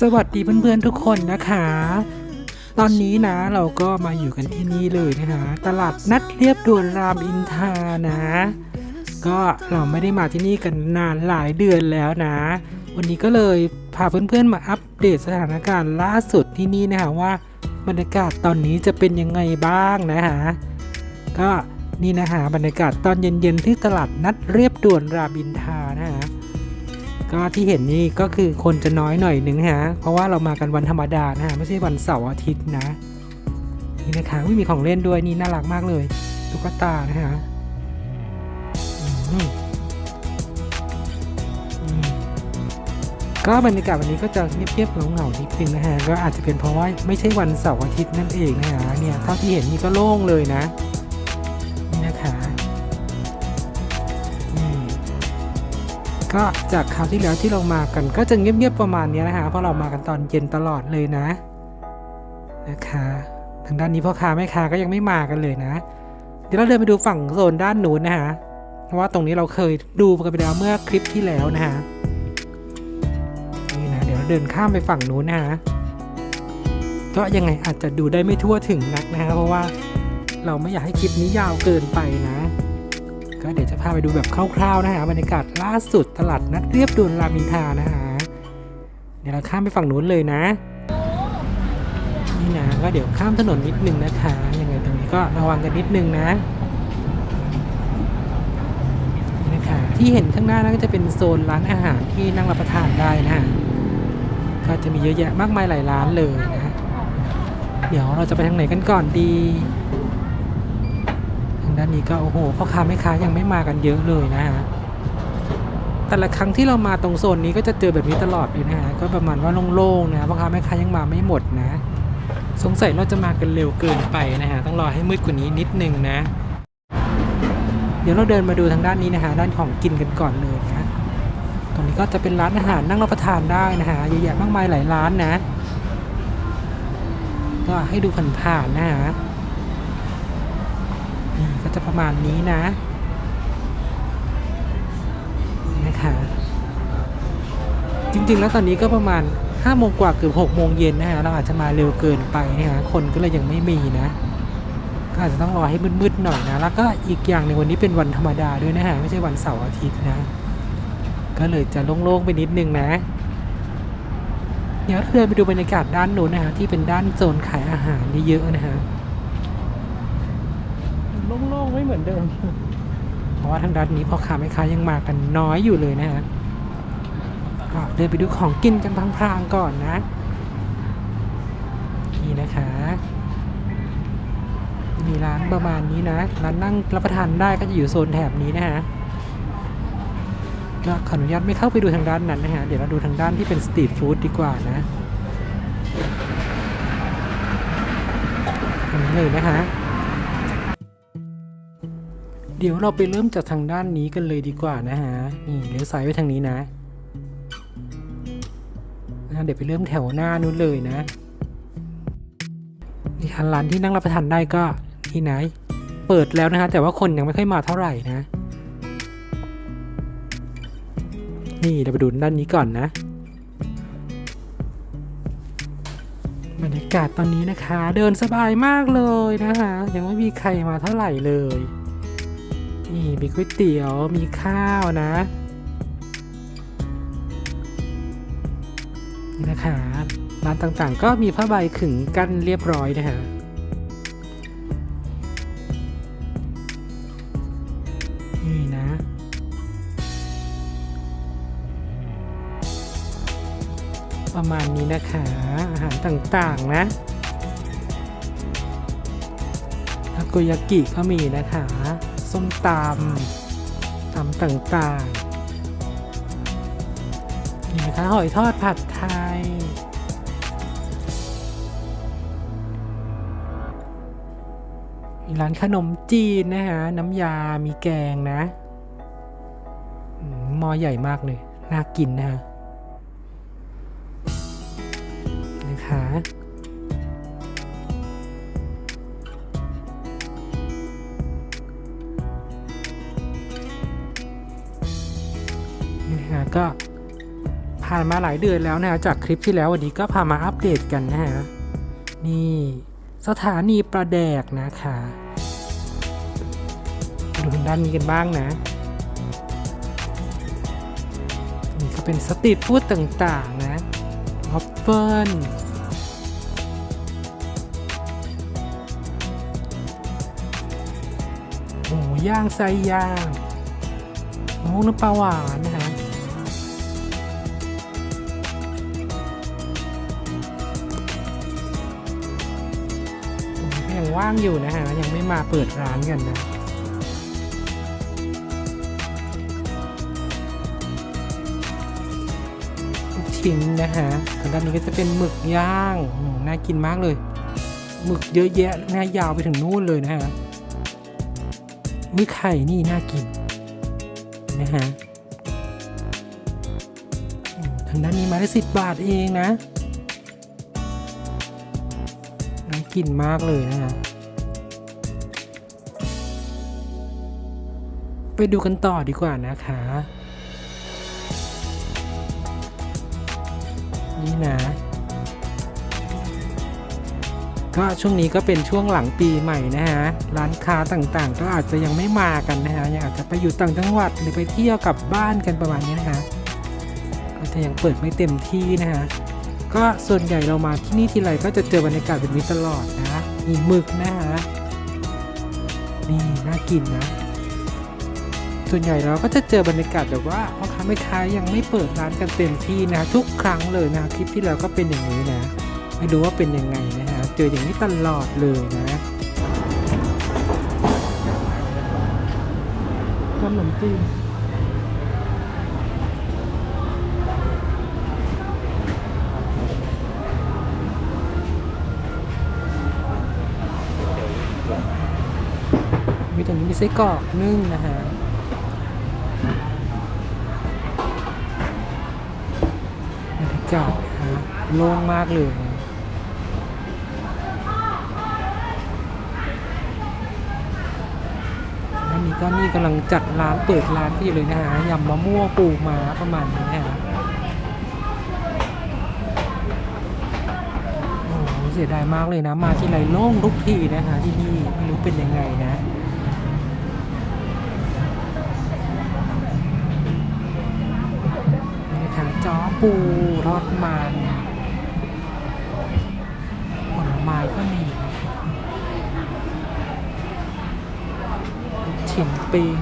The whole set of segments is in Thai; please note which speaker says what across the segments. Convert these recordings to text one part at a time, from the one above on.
Speaker 1: สวัสดีเพื่อนๆทุกคนนะคะ ตอนนี้นะเราก็มาอยู่กันที่นี่เลยนะคะ ตลาดนัดเรียบด่วนรามอินทานะ ก็เราไม่ได้มาที่นี่กันนานหลายเดือนแล้วนะ วันนี้ก็เลยพาเพื่อนๆมาอัปเดตสถานการณ์ล่าสุดที่นี่นะคะว่าบรรยากาศตอนนี้จะเป็นยังไงบ้างนะคะก็นี่นะคะบรรยากาศตอนเย็นๆที่ตลาดนัดเรียบด่วนรามอินทานะคะก็ที่เห็นนี่ก็คือคนจะน้อยหน่อยหนึ่งฮะเพราะว่าเรามากันวันธรรมดานะฮะไม่ใช่วันเสาร์อาทิตย์นะนี่นะคะไม่มีของเล่นด้วยนี่น่ารักมากเลยตุ๊กตานะฮะ ก็บรรยากาศวันนี้ก็จะเงียบๆเหงาๆนิดนึงนะฮะก็อาจจะเป็นเพราะว่าไม่ใช่วันเสาร์อาทิตย์นั่นเองนะฮะเนี่ยเท่าที่เห็นนี่ก็โล่งเลยนะนี่นะคะก็จากคราวที่แล้วที่เรามากันก็จะเงียบๆประมาณนี้นะฮะเพราะเรามากันตอนเย็นตลอดเลยนะนะคะทางด้านนี้พ่อค้าแม่ค้าก็ยังไม่มากันเลยนะ เดี๋ยวเราเดินไปดูฝั่งโซนด้านนู้นนะฮะเพราะว่าตรงนี้เราเคยดูกันไปแล้วเมื่อคลิปที่แล้วนะฮะ เดี๋ยวเราเดินข้ามไปฝั่งนู้นนะฮะก็ยังไงอาจจะดูได้ไม่ทั่วถึงนักนะฮะเพราะว่าเราไม่อยากให้คลิปนี้ยาวเกินไปนะ ก็เดี๋ยวจะพาไปดูแบบคร่าวๆนะฮะบรรยากาศล่าสุดตลาดนัดเรียบด่วนรามินทานะฮะเดี๋ยวเราข้ามไปฝั่งนู้นเลยนะนี่นะก็เดี๋ยวข้ามถนนนิดนึงนะคะยังไงตรงนี้ก็ระวังกันนิดนึงนะนะคะที่เห็นข้างหน้านั่นก็จะเป็นโซนร้านอาหารที่นั่งรับประทานได้นะฮะ ก็จะมีเยอะแยะมากมายหลายร้านเลยนะ เดี๋ยวเราจะไปทางไหนกันก่อนดี ทางด้านนี้ก็โอ้โหพ่อค้าแม่ค้ายังไม่มากันเยอะเลยนะฮะแต่ละครั้งที่เรามาตรงโซนนี้ก็จะเจอแบบนี้ตลอดเลยนะฮะก็ประมาณว่าโล่งๆนะพ่อค้าแม่ค้ายังมาไม่หมดนะ สงสัยเราจะมากันเร็วเกินไปนะฮะต้องรอให้มืดกว่านี้นิดนึงนะ เดี๋ยวเราเดินมาดูทางด้านนี้นะฮะด้านของกินกันก่อนเลย รงนี้ก็จะเป็นร้านอาหารนั่งรับประทานได้นะฮะเยอะแยะมากมายหลายร้านนะ ก็ให้ดูผ่านๆนะฮะก็จะประมาณนี้นะนะคะจริงๆแล้วตอนนี้ก็ประมาณ5โมงกว่าเกือบ6โมงเย็นนะฮะเราอาจจะมาเร็วเกินไปนะฮะคนก็เลยยังไม่มีนะก็อาจจะต้องรอให้มืดๆหน่อยนะ แล้วก็อีกอย่างหนึ่งวันนี้เป็นวันธรรมดาด้วยนะฮะ ไม่ใช่วันเสาร์อาทิตย์นะ ก็เลยจะโล่งๆไปนิดนึงนะ เดี๋ยวเดินไปดูบรรยากาศด้านโน้นนะฮะที่เป็นด้านโซนขายอาหารเยอะๆนะฮะโล่งๆไม่เหมือนเดิม เพราะว่าทางด้านนี้พ่อค้าแม่ค้ายังมากันน้อยอยู่เลยนะฮะก็เดินไปดูของกินกันพลางๆก่อนนะ นี่นะคะมีร้านประมาณนี้นะ ร้านนั่งรับประทานได้ก็จะอยู่โซนแถบนี้นะฮะ ก็ขออนุญาตไม่เข้าไปดูทางด้านนั้นนะฮะ เดี๋ยวเราดูทางด้านที่เป็นสตรีทฟู้ดดีกว่านะทางนี้เลยนะคะเดี๋ยวเราไปเริ่มจากทางด้านนี้กันเลยดีกว่านะฮะ นี่เลี้ยวซ้ายไปทางนี้นะนะเดี๋ยวไปเริ่มแถวหน้านู้นเลยนะนี่ร้านที่นั่งรับประทานได้ก็ที่ไหน เปิดแล้วนะฮะ แต่ว่าคนยังไม่ค่อยมาเท่าไหร่นะ นี่เราไปดูด้านนี้ก่อนนะบรรยากาศตอนนี้นะคะ เดินสบายมากเลยนะคะ ยังไม่มีใครมาเท่าไหร่เลย นี่มีก๋วยเตี๋ยวมีข้าวนะนี่นะคะร้านต่างๆ ก็มีผ้าใบขึงกั้นเรียบร้อยนะฮะ ประมาณนี้นะคะ อาหารต่างๆนะทาโกยากิก็มีนะคะ ส้มตำตำต่างๆ นี่นะคะหอยทอดผัดไทย มีร้านขนมจีนนะคะ น้ำยา มีแกงนะมหม้อใหญ่มากเลย น่ากินนะคะนะคะ ก็ผ่านมาหลายเดือนแล้วนะฮะจากคลิปที่แล้ววันนี้ก็พามาอัปเดตกันนะฮะนี่สถานีประแดกนะคะดูทางด้านนี้กันบ้างนะนี่ก็เป็นสตรีทฟู้ดต่างๆนะวอฟเฟิลหมูย่างไส้ย่างมะม่วงน้ำปลาหวานนะฮะ ว่างอยู่นะฮะยังไม่มาเปิดร้านกันนะชิ้นนะฮะทางด้านนี้ก็จะเป็นหมึกย่าง น่ากินมากเลย หมึกเยอะแยะน่ายาวไปถึงนู่นเลยนะฮะมีไข่นี่น่ากินนะฮะ ทางด้านนี้มาได้สิบบาทเองนะ น่ากินมากเลยนะฮะไปดูกันต่อดีกว่านะคะ นี่นะ ก็ช่วงนี้ก็เป็นช่วงหลังปีใหม่นะฮะ ร้านค้าต่างๆ ก็อาจจะยังไม่มากันนะฮะ ยังอาจจะไปอยู่ต่างจังหวัดหรือไปเที่ยวกลับบ้านกันประมาณนี้นะฮะก็จะยังเปิดไม่เต็มที่นะฮะ ก็ส่วนใหญ่เรามาที่นี่ทีไรก็จะเจอบรรยากาศแบบนี้ตลอดนะ มีหมึกนะฮะนี่น่ากินนะ ส่วนใหญ่เราก็จะเจอบรรยากาศแบบว่าพ่อค้าแม่ค้ายังไม่เปิดร้านกันเต็มที่นะทุกครั้งเลยนะคลิปที่แล้วก็เป็นอย่างนี้นะไม่รู้ว่าเป็นยังไงนะฮะเจออย่างนี้ตลอดเลยนะขนมจีน มีตรงนี้มีไส้กรอกนึ่งนะฮะบรรยากาศนะฮะโล่งมากเลยนะแล้วนี่ก็นี่กำลังจัดร้านเปิดร้านที่เลยนะฮะยำมะม่วงปูมาประมาณนี้นะฮะโอ้เสียดายมากเลยนะ มาที่ไรโล่งทุกทีนะฮะที่นี่ไม่รู้เป็นยังไงนะ จ้อปูทอดมันผลไม้ก็มีนะคะลูกชิ้นปิง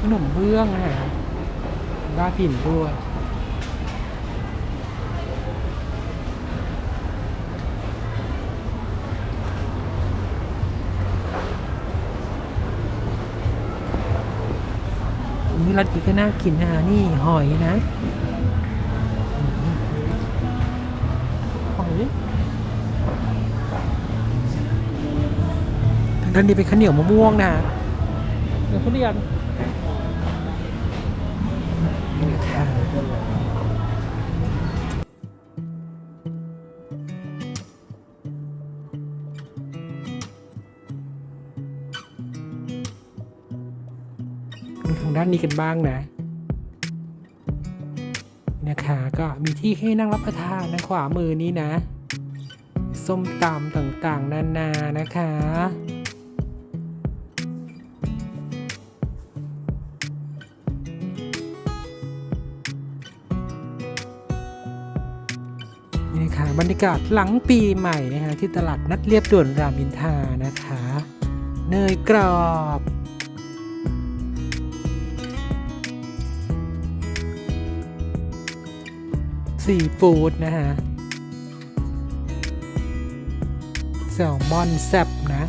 Speaker 1: ขนมเบื้องนะฮะน่ากินด้วย นี่รัดกีก็น่ากินนะนี่หอยนะหอยทางด้านนี้เป็นข้าวเหนียวมะม่วงนะเดี๋ยวทุเรียน นี้กันบ้างนะนะคะก็มีที่ให้นั่งรับประทานนะขวามือนี้นะ ส้มตำต่างๆ นานานะคะ นี่นะคะบรรยากาศหลังปีใหม่นะคะที่ตลาดนัดเรียบด่วนรามอินทานะคะ เนยกรอบ ซีฟู้ดนะฮะแซลมอนแซบนะ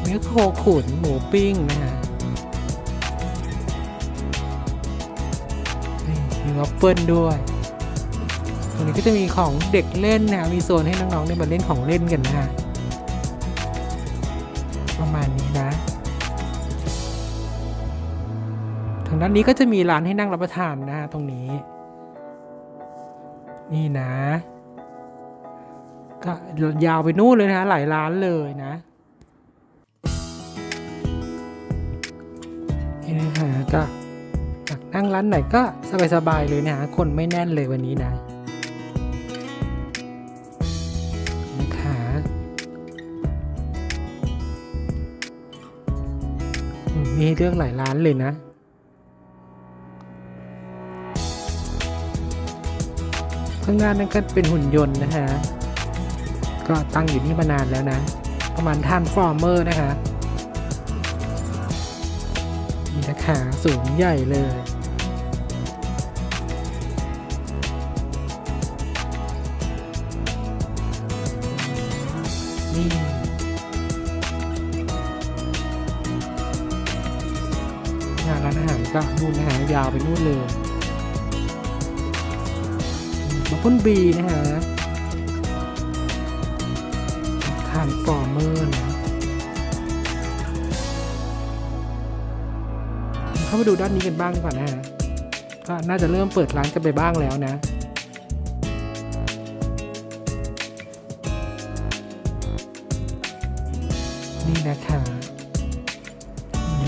Speaker 1: เนื้อโคขุนหมูปิ้งนะฮะนี่มีวัฟเฟิลด้วยตรงนี้ก็จะมีของเด็กเล่นนะมีโซนให้น้องๆได้มาเล่นของเล่นกันนะฮะประมาณนี้างด้านนี้ก็จะมีร้านให้นั่งรับประทานนะฮะตรงนี้ นี่นะ ก็ยาวไปนู่นเลยนะหลายร้านเลยนะนี่นะฮะก็อยากนั่งร้านไหนก็สบายๆเลยนะฮะคนไม่แน่นเลยวันนี้นะนะคะมีเลือกหลายร้านเลยนะ ข้างหน้านั่นก็เป็นหุ่นยนต์นะฮะ ก็ตั้งอยู่นี่มานานแล้วนะ ประมาณทันฟอร์เมอร์นะคะมีนะขาสูงใหญ่เลยนี่งานร้านอาหารก็นู่นนะฮะยาวไปนู่นเลย มาพ่นบีนะฮะทานฟอร์เมอร์นะเข้ามาดูด้านนี้กันบ้างดีกว่อนนะฮะก็น่าจะเริ่มเปิดร้านกันไปบ้างแล้วนะนี่นะคะ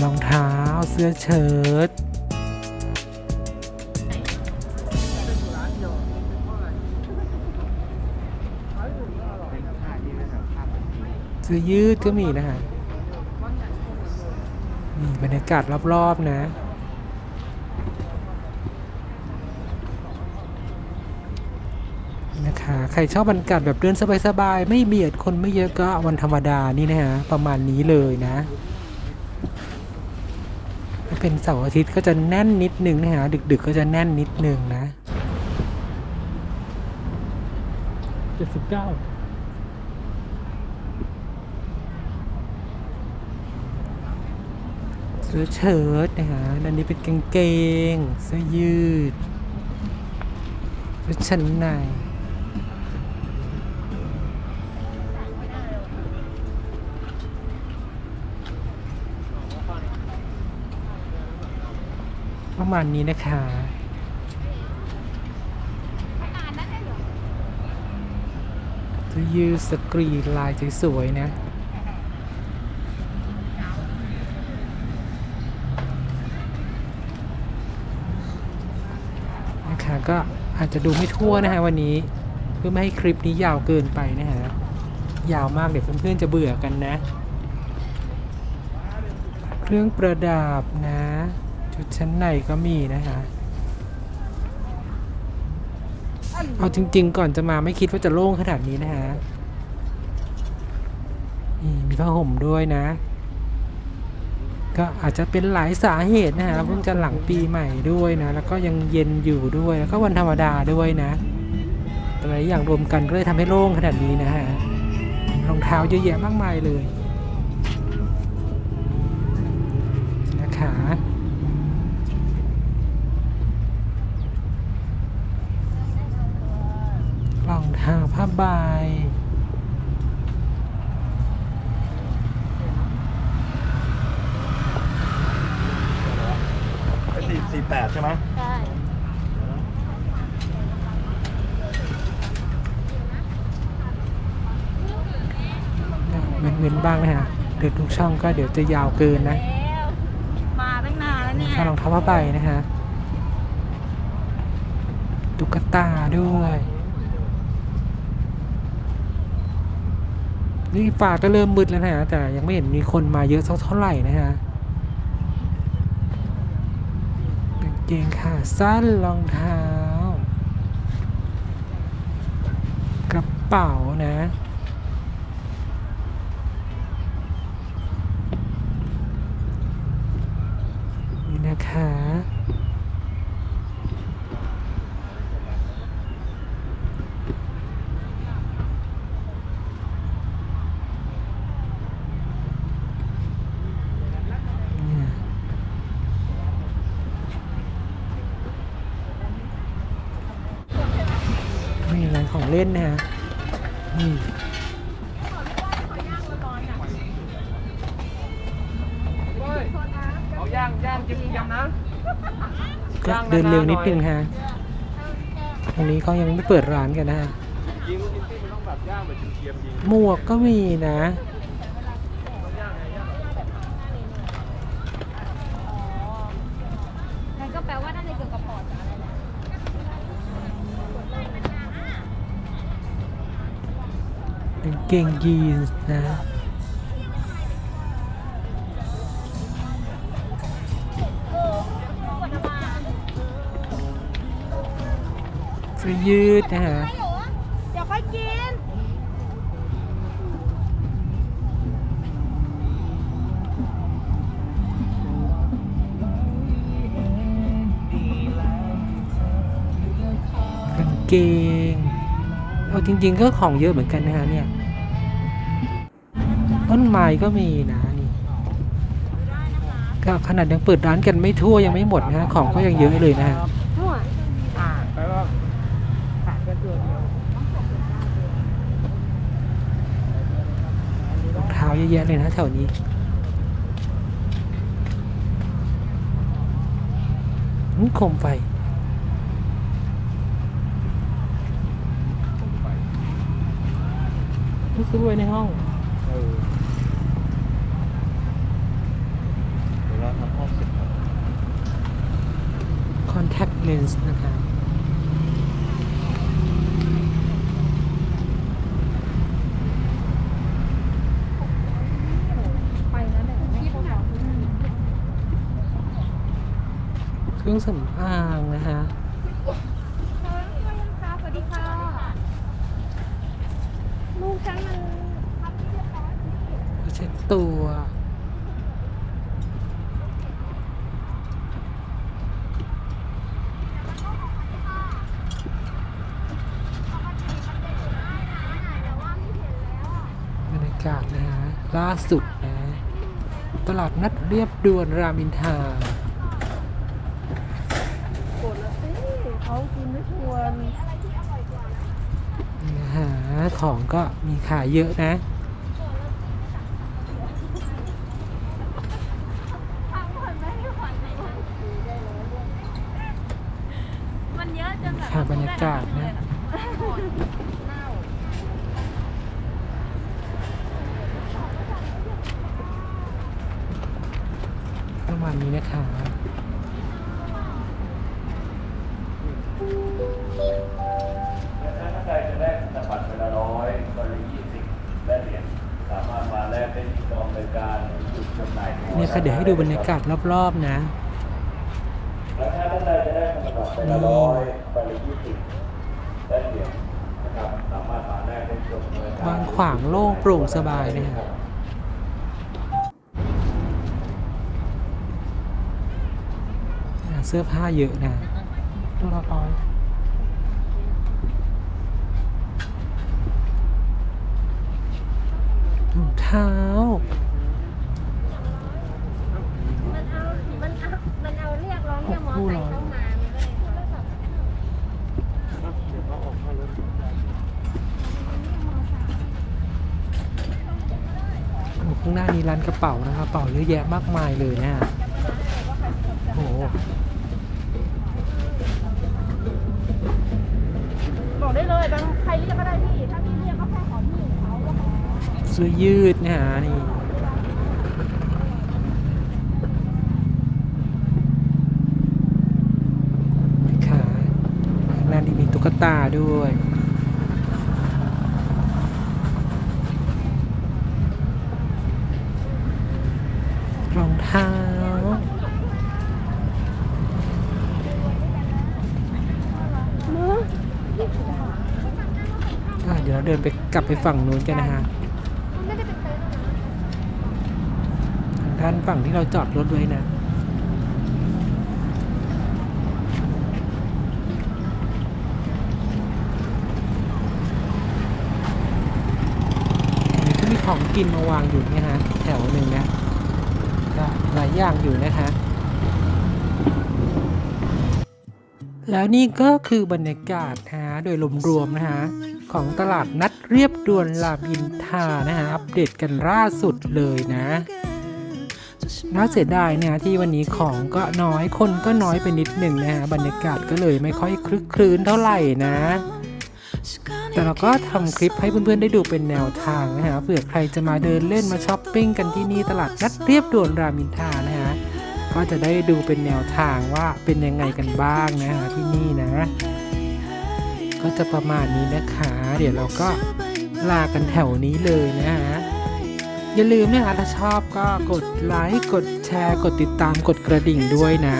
Speaker 1: รองเท้าเสื้อเชิ้ต เสื้อยืดก็มีนะฮะนี่บรรยากาศรอบๆนะนะคะใครชอบบรรยากาศแบบเดินสบายๆ ไม่เบียดคนไม่เยอะก็วันธรรมดานี่นะฮะ ประมาณนี้เลยนะถ้าเป็นเสาร์อาทิตย์ก็จะแน่นนิดนึงนะฮะ ดึกๆก็จะแน่นนิดนึงนะเจ็ดสิบเก้า เสื้อเชิ้ตนะฮะด้านนี้เป็นกางเกง เสื้อยืดเสื้อชั้นในประมาณนี้นะคะเสื้อยืดสกรีนลายสวยๆนะ นะคะ ก็อาจจะดูไม่ทั่วนะฮะวันนี้ เพื่อไม่ให้คลิปนี้ยาวเกินไปนะฮะยาวมากเดี๋ยวเพื่อนๆจะเบื่อกันนะ เครื่องประดับนะ ชุดชั้นในก็มีนะคะเอาจริง ๆ ก่อนจะมาไม่คิดว่าจะโล่งขนาดนี้นะฮะนี่มีผ้าห่มด้วยนะ ก็อาจจะเป็นหลายสาเหตุนะฮะเพิ่งจะหลังปีใหม่ด้วยนะ แล้วก็ยังเย็นอยู่ด้วย แล้วก็วันธรรมดาด้วยนะแต่หลายอย่างรวมกันก็เลยทำให้โล่งขนาดนี้นะฮะรองเท้าเยอะแยะมากมายเลยนะคะรองเท้าผ้าใบ
Speaker 2: สี่สี่แปดใช่ไหม
Speaker 3: ใช่
Speaker 1: เว้นเว้นๆบ้างนะฮะเดือดทุกช่องก็เดี๋ยวจะยาวเกินนะ
Speaker 3: แล้วมาตั้งนานแล้วเนี่ย
Speaker 1: ถ้ารองเท้าผ้าใบนะฮะตุ๊กตาด้วย นี่ฟ้าก็เริ่มมืดแล้วนะฮะแต่ยังไม่เห็นมีคนมาเยอะสักเท่าไหร่นะฮะกาง เกงขาสั้นรองเท้า กระเป๋านะ นี่นะคะเนี่ย เล่นนะฮะนี่
Speaker 2: เอาย่างย่างจิ้มยำนะ
Speaker 1: ก็เดินเร็วนิดนึงฮะตรงนี้เขายังไม่เปิดร้านกันนะฮะ
Speaker 2: ยิงจิ้มมันต้องแบบย่างแบบเทียมๆยิง
Speaker 1: หมวกก็มีนะ
Speaker 3: นั่นก็แปลว่าน่าจะเกี่ยวกับปอดอะไรแหละ
Speaker 1: กาง เกงยีนส์นะ เสื้อยืดนะฮะ
Speaker 3: เดี๋ยวค่อยกิน
Speaker 1: กางเกงเอาจริง ๆ ก็ของเยอะเหมือนกันนะฮะเนี่ย ต้นไม้ก็มีนะนี่ก็ขนาดยังเปิดร้านกันไม่ทั่วยังไม่หมดนะของก็ยังเยอะเลยนะรองเท้าเยอะแยะเลยนะแถวนี้อืมโคมไฟนี่ซื้อไว้ในห้อง
Speaker 2: เออเดี๋ยวเราทำห้องเสร็จครับ
Speaker 1: contact lens นะคะ
Speaker 3: ไปนะเดี๋ยวพี่เขาบอก
Speaker 1: เครื่องสำอางนะคะ
Speaker 3: สวัสดีค่ะลูกฉันมันทำเรียบร้อย
Speaker 1: เช็ดตัว บรรยากาศนะฮะล่าสุดนะตลาดนัดเรียบด่วนรามินทา
Speaker 3: โกรธแล้วสิเขากินไม่ควร
Speaker 1: นะฮะของก็มีขายเยอะนะ
Speaker 3: มันเยอะจนแบบ
Speaker 1: ค่ะบรรยากาศนะ ประมาณนี้นะคะ
Speaker 2: ถ้าใครจะได้ธนบัตรเป็นละร้อยก็เลยยี่สิบและเหรียญสามารถมาแลกได้ที่กองบริการจุดจำหน่าย
Speaker 1: เนี่ยค่ะเดี๋ยวให้ดูบรรยากาศรอบๆนะ
Speaker 2: และถ้าท่านใดจะได้ธนบัตรเป็นละร้อยไปเลยยี่สิบและเหรียญนะครับสามารถมาแลกได้ที่กองบริการ
Speaker 1: วางขวางโล่งโปร่งสบายเลยค่ะอ่ เสื้อผ้าเยอะนะตัวละร้อยถุงเท้า
Speaker 3: มันเอา มันเอา มันเอาเรียกร้องเรียกมอไซค์เข้ามามันก็เลยโทรศัพท์
Speaker 2: เดี๋ยวเขาออกมาเลย
Speaker 1: โอ้ข้างหน้านี้ร้านกระเป๋านะครับกระเป๋าเยอะแยะมากมายเลยนะฮะโอ้โห
Speaker 3: บอกได้เลยบางใครเรียกก็ได้พี่ ถ้าพี่เรียกก็แค่ขอพี่เขาก็พอ
Speaker 1: เสื้อยืดนะฮะนี่ค่ะข้าน้านี้มีตุ๊กตาด้วยรองเท้าเดี๋ยวเราเดินไปกลับไปฝั่งนู้นกันนะฮะ
Speaker 3: มันไม่ได้เป็นเต็นท์า
Speaker 1: นฝั่งที่เราจอดรถไว้นะมีก็มีของกินมาวางอยู่นี่ยฮะแถวหนึ่งนะก็หลายอย่างอยู่นะคะแล้วนี่ก็คือบรรยากาศฮะโดยรวมๆนะฮะของตลาดนัดเรียบด่วนรามอินทานะฮะ อัปเดตกันล่าสุดเลยนะ น่าเสียดายเนี่ยที่วันนี้ของก็น้อยคนก็น้อยไปนิดหนึ่งนะฮะบรรยากาศก็เลยไม่ค่อยคลึกครื้นเท่าไหร่นะ แต่เราก็ทำคลิปให้เพื่อนๆได้ดูเป็นแนวทางนะฮะเผื่อใครจะมาเดินเล่นมาช้อปปิ้งกันที่นี่ตลาดนัดเรียบด่วนรามินทานะฮะก็จะได้ดูเป็นแนวทางว่าเป็นยังไงกันบ้างนะฮะที่นี่นะ ก็จะประมาณนี้นะคะ เดี๋ยวเราก็ลากันแถวนี้เลยนะฮะ อย่าลืมนะคะถ้าชอบก็กดไลค์กดแชร์ กดติดตามกดกระดิ่งด้วยนะ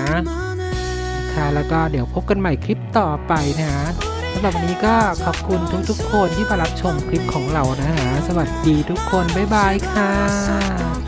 Speaker 1: ค่ะแล้วก็เดี๋ยวพบกันใหม่คลิปต่อไปนะฮะสำหรับวันนี้ก็ขอบคุณทุกๆคนที่มารับชมคลิปของเรานะฮะสวัสดีทุกคน บ๊ายบายค่ะ